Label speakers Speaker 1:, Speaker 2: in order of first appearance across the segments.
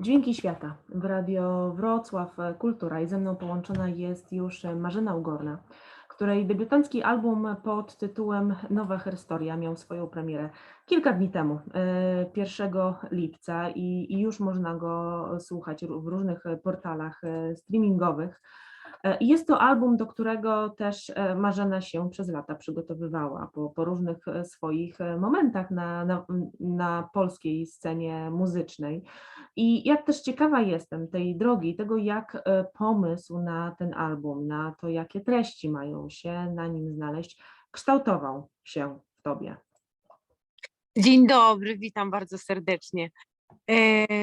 Speaker 1: Dźwięki świata. W Radio Wrocław e, Kultura. I ze mną połączona jest już e, Marzena Ugorna, której debiutancki album pod tytułem Nowa Historia miał swoją premierę kilka dni temu, e, 1 lipca. I, już można go słuchać w różnych e, portalach e, streamingowych. E, Jest to album, do którego też e, Marzena się przez lata przygotowywała po, po różnych e, swoich momentach na, na, na polskiej scenie muzycznej. I jak też ciekawa jestem tej drogi, tego jak pomysł na ten album, na to jakie treści mają się na nim znaleźć, kształtował się w tobie.
Speaker 2: Dzień dobry, witam bardzo serdecznie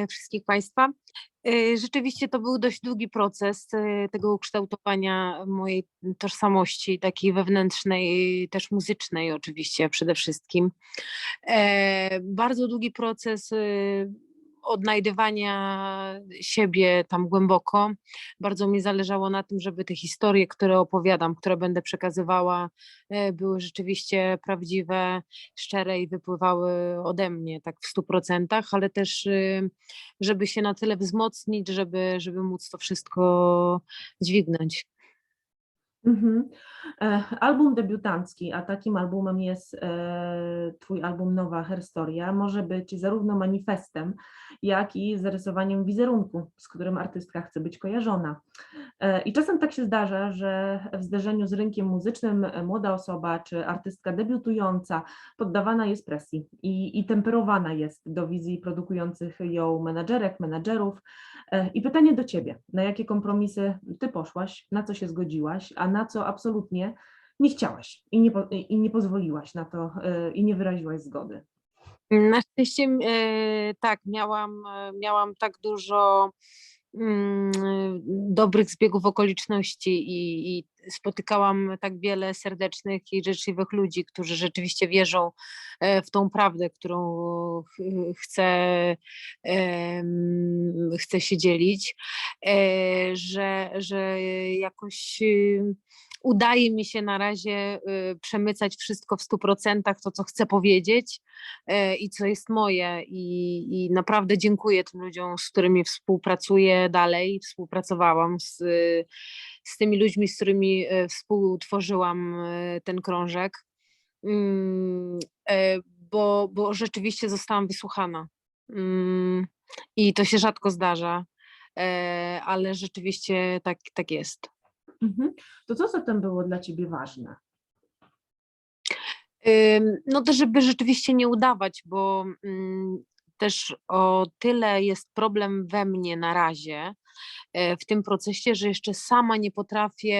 Speaker 2: wszystkich Państwa. E, rzeczywiście to był dość długi proces e, tego ukształtowania mojej tożsamości, takiej wewnętrznej, też muzycznej oczywiście przede wszystkim. E, bardzo długi proces e, odnajdywania siebie tam głęboko. Bardzo mi zależało na tym, żeby te historie, które opowiadam, które będę przekazywała, e, były rzeczywiście prawdziwe, szczere i wypływały ode mnie tak w stu procentach, ale też y, żeby się na tyle wzmocnić, żeby, żeby móc to wszystko dźwignąć.
Speaker 1: Mhm. E, Album debiutancki, a takim albumem jest e, Twój album Nowa Herstoria, może być zarówno manifestem, jak i zarysowaniem wizerunku, z którym artystka chce być kojarzona. E, I czasem tak się zdarza, że w zderzeniu z rynkiem muzycznym młoda osoba czy artystka debiutująca poddawana jest presji i, i temperowana jest do wizji produkujących ją menadżerek, menadżerów. I pytanie do Ciebie, na jakie kompromisy Ty poszłaś, na co się zgodziłaś, a na co absolutnie nie chciałaś i nie, i nie pozwoliłaś na to e, i nie wyraziłaś zgody.
Speaker 2: Na szczęście e, tak, miałam, e, miałam tak dużo mm, dobrych zbiegów okoliczności i, i spotykałam tak wiele serdecznych i życzliwych ludzi, którzy rzeczywiście wierzą e, w tą prawdę, którą ch- chcę, chcę się dzielić, e, że, że jakoś udaje mi się na razie y, przemycać wszystko w stu procentach, to co chcę powiedzieć e, i co jest moje. I, I naprawdę dziękuję tym ludziom, z którymi współpracuję dalej. Współpracowałam z, z tymi ludźmi, z którymi e, współtworzyłam e, ten krążek, Mm, bo, bo rzeczywiście zostałam wysłuchana. Mm, I to się rzadko zdarza, ale rzeczywiście tak, tak jest.
Speaker 1: Mhm. To co zatem było dla Ciebie ważne?
Speaker 2: No to żeby rzeczywiście nie udawać, bo mm, też o tyle jest problem we mnie na razie e, w tym procesie, że jeszcze sama nie potrafię,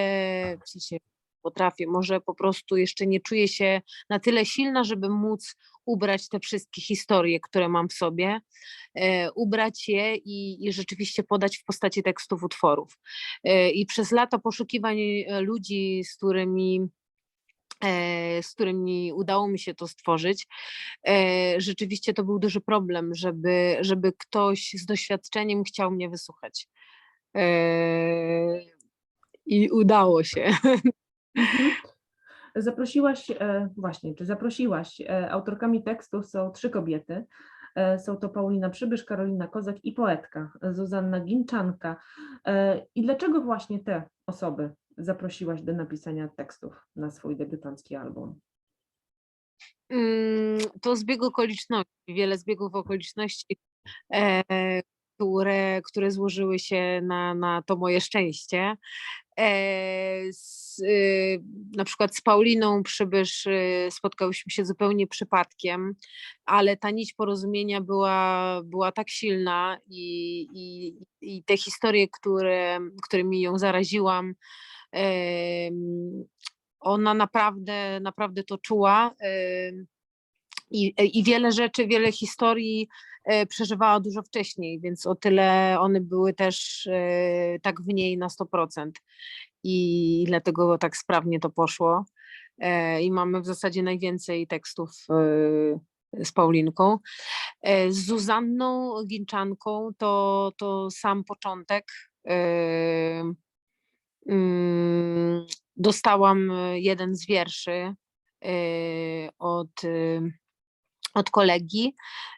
Speaker 2: w sensie potrafię, może po prostu jeszcze nie czuję się na tyle silna, żeby móc ubrać te wszystkie historie, które mam w sobie, e, ubrać je i, i rzeczywiście podać w postaci tekstów utworów. E, I przez lata poszukiwań e, ludzi, z którymi e, z którymi udało mi się to stworzyć. E, Rzeczywiście to był duży problem, żeby, żeby ktoś z doświadczeniem chciał mnie wysłuchać. I udało się.
Speaker 1: Mhm. Zaprosiłaś, e, właśnie, czy zaprosiłaś, e, autorkami tekstów są trzy kobiety. E, Są to Paulina Przybysz, Karolina Kozak i poetka Zuzanna Ginczanka. I dlaczego właśnie te osoby zaprosiłaś do napisania tekstów na swój debiutancki album?
Speaker 2: Mm, To zbieg okoliczności, wiele zbiegów okoliczności, które, które złożyły się na, na to moje szczęście. E, z, y, na przykład z Pauliną Przybysz y, spotkałyśmy się zupełnie przypadkiem, ale ta nić porozumienia była, była tak silna i, i, i te historie, które, którymi ją zaraziłam, ona naprawdę, naprawdę to czuła. i, I wiele rzeczy, wiele historii przeżywała dużo wcześniej, więc o tyle one były też e, tak w niej na 100%. I dlatego tak sprawnie to poszło. E, I mamy w zasadzie najwięcej tekstów e, z Paulinką. E, Z Zuzanną Ginczanką to, to sam początek. E, mm, Dostałam e, jeden z wierszy e, od e, od kolegi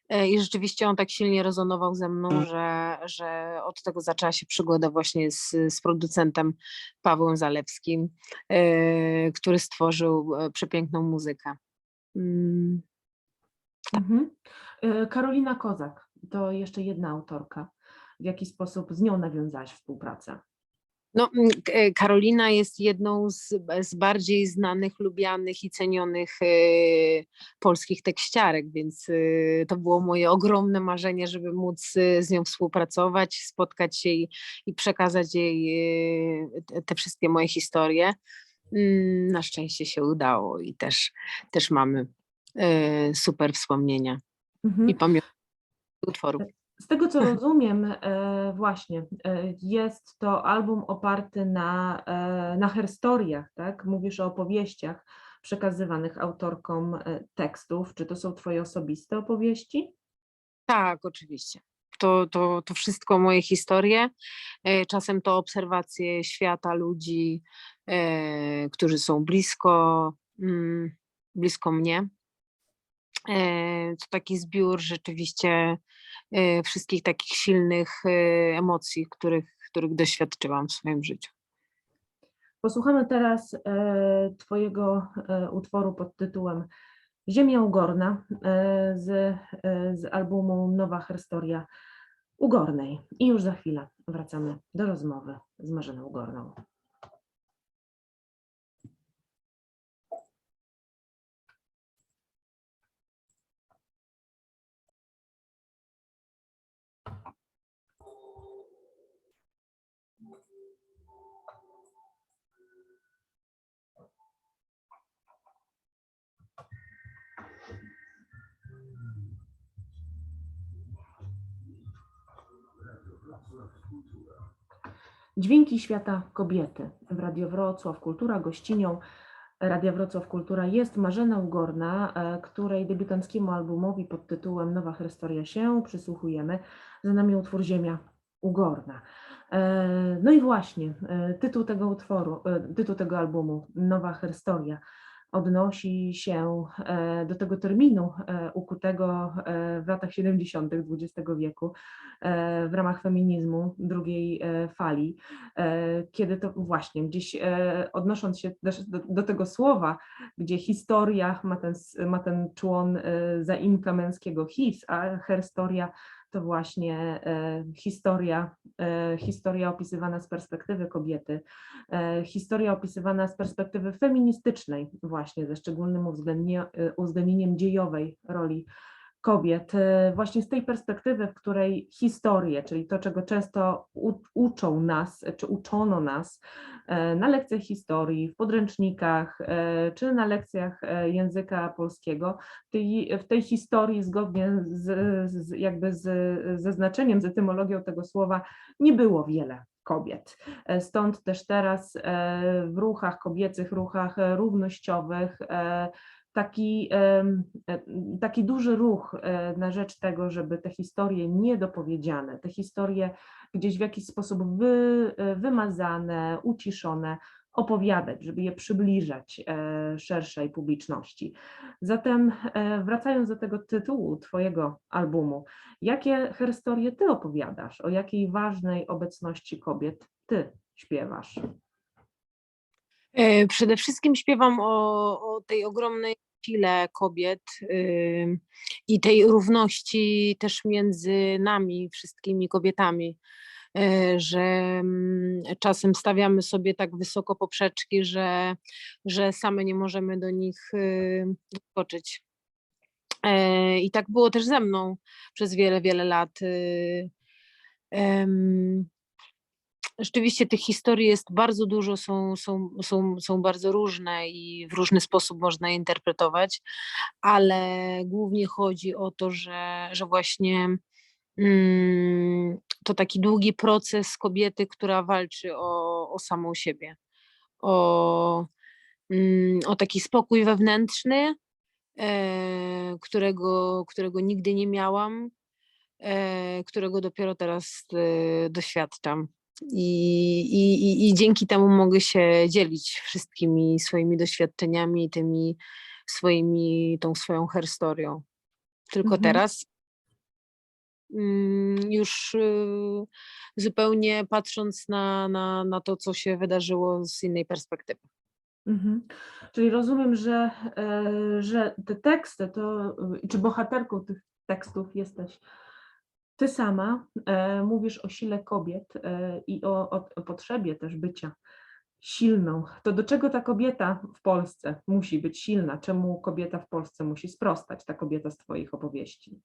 Speaker 2: e, i rzeczywiście on tak silnie rezonował ze mną, że, że od tego zaczęła się przygoda właśnie z, z producentem Pawłem Zalewskim, e, który stworzył e, przepiękną muzykę. Mm,
Speaker 1: Mhm. E, Karolina Kozak to jeszcze jedna autorka. W jaki sposób z nią nawiązałaś współpracę?
Speaker 2: No, mm, e, Karolina jest jedną z, z bardziej znanych, lubianych i cenionych e, polskich tekściarek, więc e, to było moje ogromne marzenie, żeby móc z nią współpracować, spotkać się i, i przekazać jej te, wszystkie moje historie. Mm, Na szczęście się udało i też, też mamy super wspomnienia
Speaker 1: Mhm.
Speaker 2: i pamiątki utworów.
Speaker 1: Z tego co rozumiem, e, właśnie e, jest to album oparty na, e, na herstoriach, tak? Mówisz o opowieściach przekazywanych autorkom tekstów. Czy to są Twoje osobiste opowieści?
Speaker 2: Tak, oczywiście. To, to, to wszystko moje historie. Czasem to obserwacje świata, ludzi, którzy są blisko, mm, blisko mnie. E, To taki zbiór rzeczywiście e, wszystkich takich silnych e, emocji, których, których doświadczyłam w swoim życiu.
Speaker 1: Posłuchamy teraz e, Twojego e, utworu pod tytułem Ziemia Ugorna e, z, e, z albumu Nowa Herstoria Ugornej. I już za chwilę wracamy do rozmowy z Marzeną Ugorną. Dźwięki świata kobiety w Radio Wrocław Kultura gościnią Radia Wrocław Kultura jest Marzena Ugorna, e, której debiutanckiemu albumowi pod tytułem Nowa Historia się przysłuchujemy. Za nami utwór Ziemia Ugorna. E, No i właśnie, e, tytuł tego utworu, tytuł tego albumu, Nowa Historia, odnosi się e, do tego terminu e, ukutego e, w latach 70. XX wieku w ramach feminizmu drugiej fali, kiedy to właśnie gdzieś odnosząc się też do, do tego słowa, gdzie historia ma ten, ma ten człon zaimka męskiego his, a herstoria to właśnie e, historia, e, historia opisywana z perspektywy kobiety, e, historia opisywana z perspektywy feministycznej właśnie, ze szczególnym uwzględnie, uwzględnieniem dziejowej roli kobiet, właśnie z tej perspektywy, w której historię, czyli to, czego często uczą nas, czy uczono nas na lekcjach historii, w podręcznikach, e, czy na lekcjach e, języka polskiego, w tej, w tej historii zgodnie z, z jakby z, ze znaczeniem, z etymologią tego słowa nie było wiele kobiet. E, Stąd też teraz e, w ruchach kobiecych, ruchach e, równościowych e, taki, e, taki duży ruch e, na rzecz tego, żeby te historie niedopowiedziane, te historie gdzieś w jakiś sposób wy, e, wymazane, uciszone, opowiadać, żeby je przybliżać szerszej publiczności. Zatem wracając do tego tytułu Twojego albumu, jakie historie Ty opowiadasz, o jakiej ważnej obecności kobiet Ty śpiewasz?
Speaker 2: Przede wszystkim śpiewam o, o tej ogromnej sile kobiet i tej równości też między nami, wszystkimi kobietami, e, że mm, czasem stawiamy sobie tak wysoko poprzeczki, że, że same nie możemy do nich y, doskoczyć. E, I tak było też ze mną przez wiele, wiele lat. Rzeczywiście tych historii jest bardzo dużo, są, są, są, są bardzo różne i w różny sposób można je interpretować, ale głównie chodzi o to, że, że właśnie mm, to taki długi proces kobiety, która walczy o, o samą siebie, o, mm, o taki spokój wewnętrzny, e, którego, którego nigdy nie miałam, e, którego dopiero teraz e, doświadczam. I, i, i- dzięki temu mogę się dzielić wszystkimi swoimi doświadczeniami, tymi swoimi, tą swoją herstorią. tylko
Speaker 1: Mhm.
Speaker 2: teraz mm, już y, zupełnie patrząc na, na, na to, co się wydarzyło z innej perspektywy.
Speaker 1: Mhm. Czyli rozumiem, że, e, że te teksty, to, y, czy bohaterką tych tekstów jesteś ty sama, e, mówisz o sile kobiet e, i o, o, o potrzebie też bycia silną. To do czego ta kobieta w Polsce musi być silna? Czemu kobieta w Polsce musi sprostać, ta kobieta z twoich opowieści?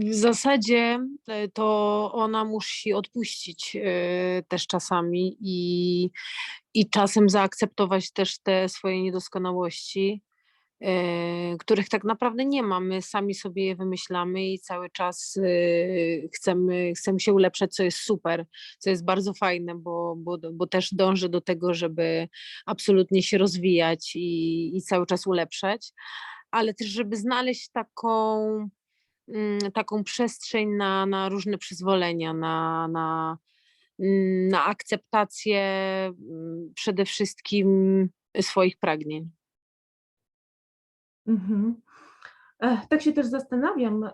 Speaker 2: W zasadzie e, to ona musi odpuścić e, też czasami i, i czasem zaakceptować też te swoje niedoskonałości, których tak naprawdę nie ma. My sami sobie je wymyślamy i cały czas e, chcemy, chcemy się ulepszać, co jest super, co jest bardzo fajne, bo, bo, bo też dążę do tego, żeby absolutnie się rozwijać i, i cały czas ulepszać, ale też, żeby znaleźć taką mm, taką przestrzeń na, na różne przyzwolenia, na, na, mm, na akceptację mm, przede wszystkim swoich pragnień.
Speaker 1: Mhm. E, Tak się też zastanawiam e,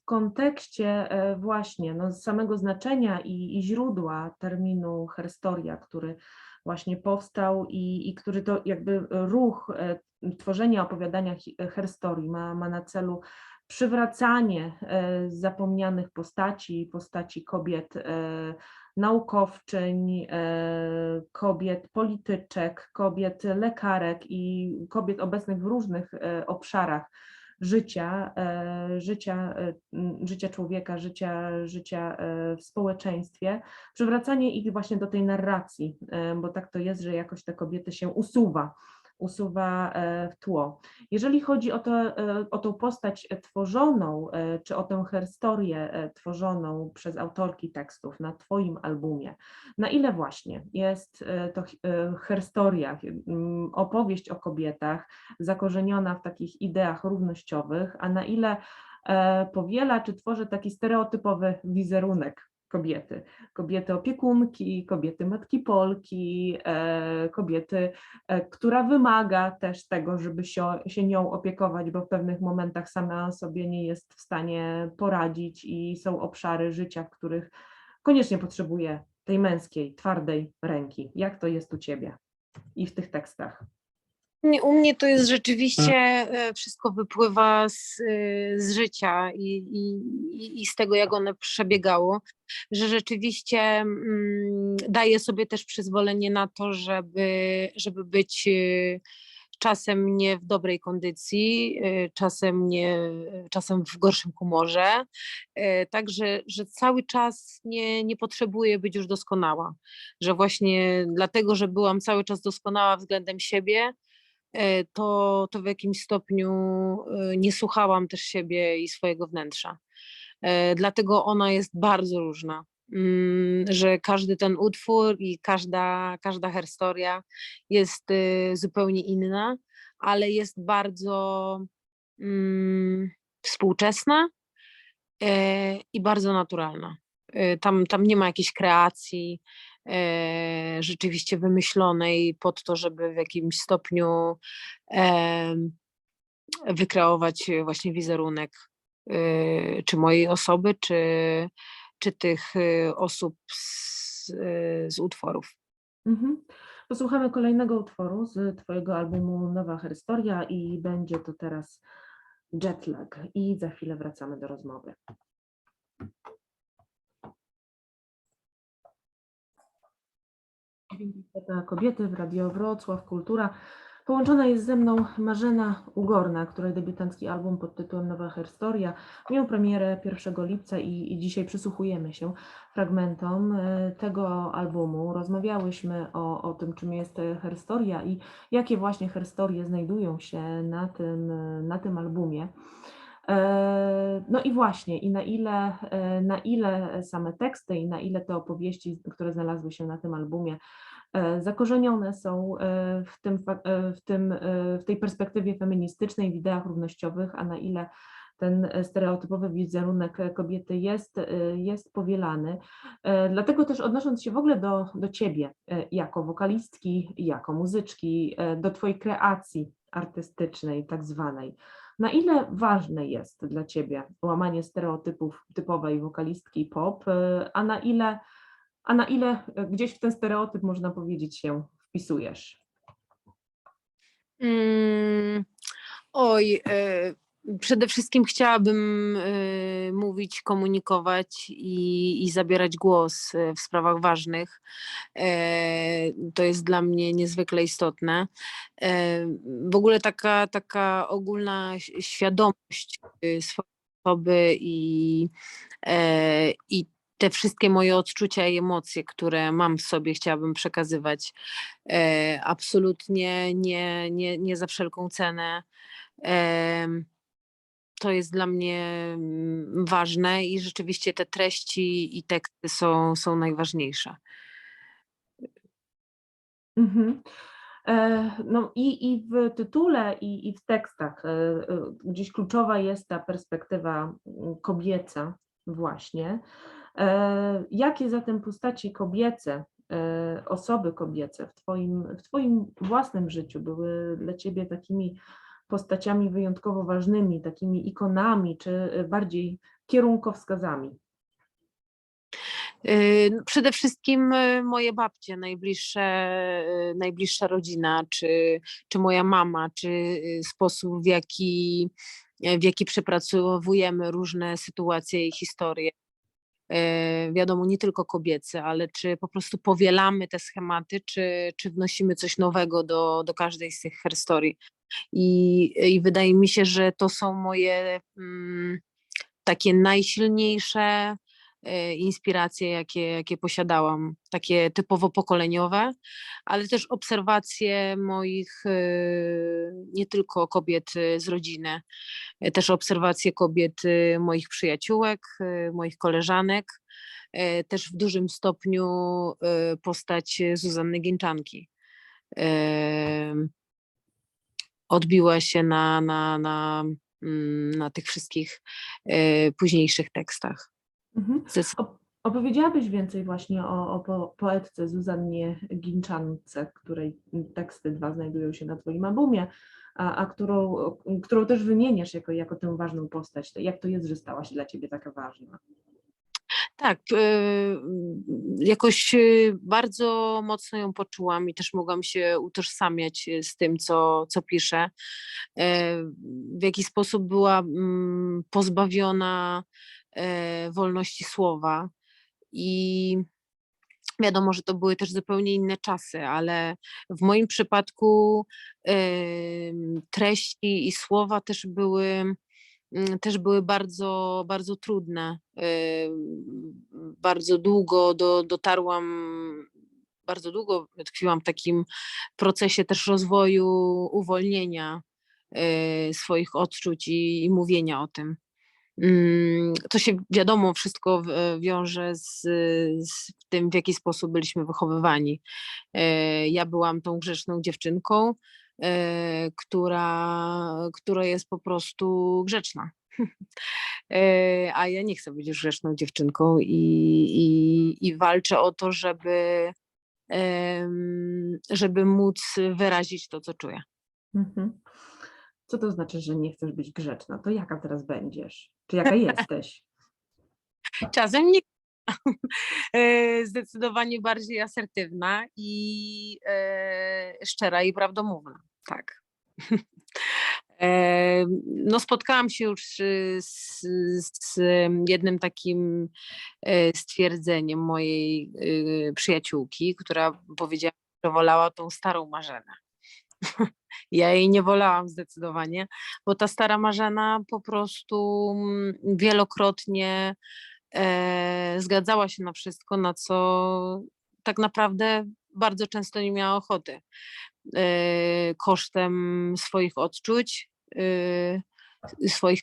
Speaker 1: w kontekście e, właśnie no, samego znaczenia i, i źródła terminu herstoria, który właśnie powstał i, i który to jakby ruch tworzenia opowiadania herstorii ma, ma na celu przywracanie zapomnianych postaci, postaci kobiet naukowczyń, e, kobiet polityczek, kobiet lekarek i kobiet obecnych w różnych e, obszarach życia, e, życia, życia człowieka, życia, życia w społeczeństwie, przywracanie ich właśnie do tej narracji, bo tak to jest, że jakoś te kobiety się usuwa, usuwa e, w tło. Jeżeli chodzi o, to, e, o tą postać tworzoną, e, czy o tę historię tworzoną przez autorki tekstów na Twoim albumie, na ile właśnie jest to hi- herstoria, m, opowieść o kobietach, zakorzeniona w takich ideach równościowych, a na ile powiela czy tworzy taki stereotypowy wizerunek kobiety. Kobiety opiekunki, kobiety matki Polki, e, kobiety, e, która wymaga też tego, żeby się, się nią opiekować, bo w pewnych momentach sama sobie nie jest w stanie poradzić i są obszary życia, w których koniecznie potrzebuje tej męskiej, twardej ręki. Jak to jest u ciebie i w tych tekstach?
Speaker 2: U mnie to jest rzeczywiście e, wszystko wypływa z, e, z życia i, i, i- z tego, jak one przebiegało, że rzeczywiście mm, daję sobie też przyzwolenie na to, żeby, żeby być e, czasem nie w dobrej kondycji, czasem nie, czasem w gorszym humorze. Także, że cały czas nie, nie potrzebuję być już doskonała, że właśnie dlatego, że byłam cały czas doskonała względem siebie, to, to w jakimś stopniu e, nie słuchałam też siebie i swojego wnętrza. E, Dlatego ona jest bardzo różna, mm, że każdy ten utwór i każda, każda herstoria jest e, zupełnie inna, ale jest bardzo mm, współczesna e, i bardzo naturalna. E, Tam, tam nie ma jakiejś kreacji e, rzeczywiście wymyślonej pod to, żeby w jakimś stopniu wykreować właśnie wizerunek e, czy mojej osoby, czy, czy tych e, osób z, e, z utworów.
Speaker 1: Mhm. Posłuchamy kolejnego utworu z Twojego albumu Nowa Historia i będzie to teraz Jetlag i za chwilę wracamy do rozmowy. Wizyta Kobiety w Radio Wrocław Kultura. Połączona jest ze mną Marzena Ugorna, której debiutancki album pod tytułem Nowa Historia miał premierę 1 lipca i, i dzisiaj przysłuchujemy się fragmentom e, tego albumu. Rozmawiałyśmy o, o tym, czym jest herstoria i jakie właśnie herstorie znajdują się na tym, e, na tym albumie. E, No i właśnie, i na ile, na ile same teksty i na ile te opowieści, które znalazły się na tym albumie, zakorzenione są e, w, tym, e, w, tym, e, w tej perspektywie feministycznej, w ideach równościowych, a na ile ten e, stereotypowy wizerunek e, kobiety jest, e, jest powielany. E, Dlatego też odnosząc się w ogóle do, do ciebie e, jako wokalistki, jako muzyczki, e, do twojej kreacji artystycznej, tak zwanej. Na ile ważne jest dla Ciebie łamanie stereotypów typowej wokalistki pop, a na ile, a na ile y, gdzieś w ten stereotyp, można powiedzieć, się wpisujesz?
Speaker 2: Mm, oj, e, przede wszystkim chciałabym e, mówić, komunikować i, i zabierać głos e, w sprawach ważnych. E, To jest dla mnie niezwykle istotne. E, W ogóle taka, taka ogólna świadomość e, swojej osoby i, e, i te wszystkie moje odczucia i emocje, które mam w sobie, chciałabym przekazywać. E, absolutnie nie, nie, nie za wszelką cenę. Em, To jest dla mnie mm, ważne i rzeczywiście te treści i teksty są, są najważniejsze.
Speaker 1: Mhm. E, No i, i w tytule, i, i w tekstach e, e, gdzieś kluczowa jest ta perspektywa mm, kobieca właśnie. E, Jakie zatem postaci kobiece, e, osoby kobiece w twoim, w twoim własnym życiu były dla ciebie takimi postaciami wyjątkowo ważnymi, takimi ikonami, czy e, bardziej kierunkowskazami?
Speaker 2: No, Przede wszystkim moje babcie, najbliższe, najbliższa rodzina, czy, czy moja mama, czy sposób, w jaki, w jaki przepracowujemy różne sytuacje i historie. E, Wiadomo, nie tylko kobiece, ale czy po prostu powielamy te schematy, czy, czy wnosimy coś nowego do, do każdej z tych historii. I, I wydaje mi się, że to są moje mm, takie najsilniejsze inspiracje, jakie, jakie posiadałam, takie typowo pokoleniowe, ale też obserwacje moich e, nie tylko kobiet e, z rodziny, e, też obserwacje kobiet e, moich przyjaciółek, e, moich koleżanek, e, też w dużym stopniu e, postać Zuzanny Ginczanki. Em, Odbiła się na, na, na, mm, na tych wszystkich e, późniejszych tekstach.
Speaker 1: Mhm. Opowiedziałabyś więcej właśnie o, o po, poetce Zuzannie Ginczance, której teksty dwa znajdują się na Twoim albumie, a, a którą, którą też wymieniasz jako, jako tę ważną postać. Jak to jest, że stała się dla Ciebie taka ważna?
Speaker 2: Tak, jakoś e, bardzo mocno ją poczułam i też mogłam się utożsamiać e, z tym, co, co pisze. E, W jaki sposób była mm, pozbawiona wolności słowa i wiadomo, że to były też zupełnie inne czasy, ale w moim przypadku treści i słowa też były mm, też były bardzo, bardzo trudne. Bardzo długo do, dotarłam, bardzo długo tkwiłam w takim procesie też rozwoju, uwolnienia y, swoich odczuć i, i mówienia o tym. Mm, To się wiadomo, wszystko w- wiąże z, z tym, w jaki sposób byliśmy wychowywani. E, Ja byłam tą grzeczną dziewczynką, e, która, która jest po prostu grzeczna. E, A ja nie chcę być już grzeczną dziewczynką i, i, i walczę o to, żeby, żeby móc wyrazić to, co czuję.
Speaker 1: Mhm. Co to znaczy, że nie chcesz być grzeczna? To jaka teraz będziesz? Czy jaka jesteś?
Speaker 2: Czasem nie. E, Zdecydowanie bardziej asertywna i e, szczera i prawdomówna. Tak. E, No, spotkałam się już z, z jednym takim stwierdzeniem mojej przyjaciółki, która powiedziała, że wolała tą starą Marzenę. Ja jej nie wolałam zdecydowanie, bo ta stara Marzena po prostu mm, wielokrotnie e, zgadzała się na wszystko, na co tak naprawdę bardzo często nie miała ochoty. E, kosztem swoich odczuć, e, swoich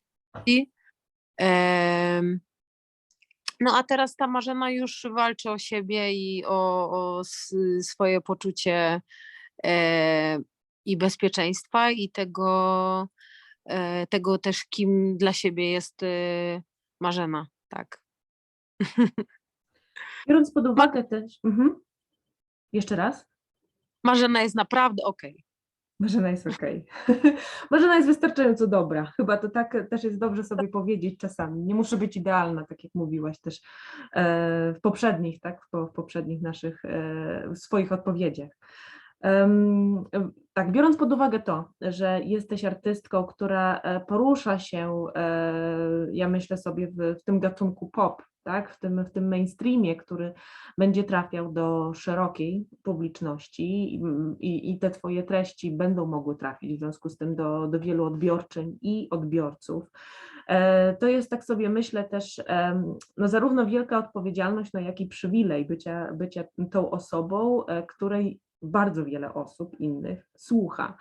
Speaker 2: no a teraz ta Marzena już walczy o siebie i o, o swoje poczucie e, i bezpieczeństwa i tego, e, tego też, kim dla siebie jest e, Marzena. Tak.
Speaker 1: Biorąc pod uwagę też. Mhm. Jeszcze raz?
Speaker 2: Marzena jest naprawdę okej.
Speaker 1: Marzena jest okej. Marzena jest wystarczająco dobra. Chyba to tak też jest dobrze sobie powiedzieć czasami. Nie muszę być idealna, tak jak mówiłaś też e, w poprzednich, tak, w, po- w poprzednich naszych w swoich odpowiedziach. Tak, biorąc pod uwagę to, że jesteś artystką, która e, porusza się, e, ja myślę sobie w, w tym gatunku pop, tak, w tym, w tym mainstreamie, który będzie trafiał do szerokiej publiczności i, i, i te Twoje treści będą mogły trafić w związku z tym do, do wielu odbiorczyń i odbiorców. E, To jest, tak sobie myślę, też no, zarówno wielka odpowiedzialność, no, jak i przywilej bycia, bycia tą osobą, której bardzo wiele osób innych słucha.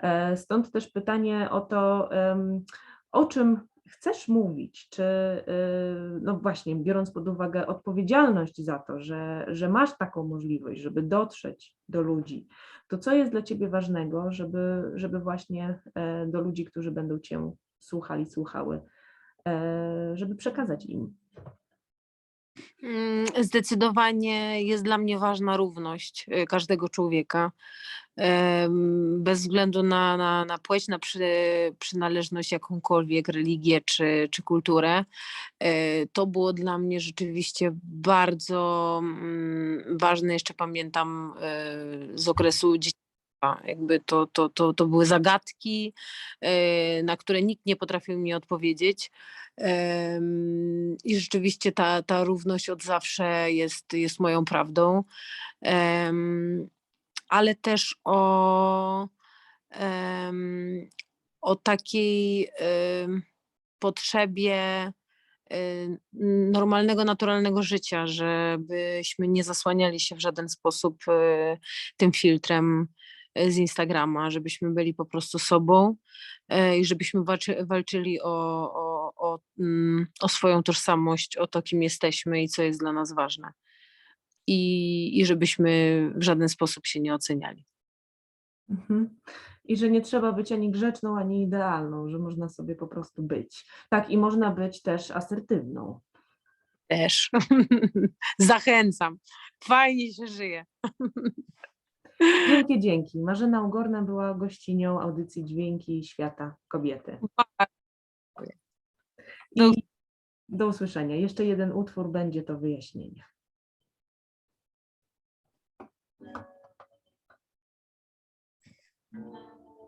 Speaker 1: E, Stąd też pytanie o to, o czym chcesz mówić, czy y, no właśnie, biorąc pod uwagę odpowiedzialność za to, że, że masz taką możliwość, żeby dotrzeć do ludzi, to co jest dla ciebie ważnego, żeby, żeby właśnie e, do ludzi, którzy będą cię słuchali, słuchały, e, żeby przekazać im.
Speaker 2: Mm, Zdecydowanie jest dla mnie ważna równość y, każdego człowieka. Bez względu na, na, na płeć, na przy, przynależność jakąkolwiek, religię czy, czy kulturę. E, To było dla mnie rzeczywiście bardzo mm, ważne. Jeszcze pamiętam e, z okresu dzieciństwa. Jakby to, to, to, to były zagadki, na które nikt nie potrafił mi odpowiedzieć. I rzeczywiście ta, ta równość od zawsze jest, jest moją prawdą. Ale też o, o takiej potrzebie y, normalnego, naturalnego życia, żebyśmy nie zasłaniali się w żaden sposób y, tym filtrem y, z Instagrama, żebyśmy byli po prostu sobą e, i żebyśmy walczy, walczyli o, o, o, mm, o swoją tożsamość, o to, kim jesteśmy i co jest dla nas ważne. I, I żebyśmy w żaden sposób się nie oceniali.
Speaker 1: Mhm. I że nie trzeba być ani grzeczną, ani idealną, że można sobie po prostu być. Tak, i można być też asertywną.
Speaker 2: Też. Zachęcam. Fajnie się żyje.
Speaker 1: Wielkie dzięki. Marzena Ugorna była gościnią audycji Dźwięki Świata Kobiety.
Speaker 2: No.
Speaker 1: Do... do usłyszenia. Jeszcze jeden utwór będzie to wyjaśnienie. Thank you.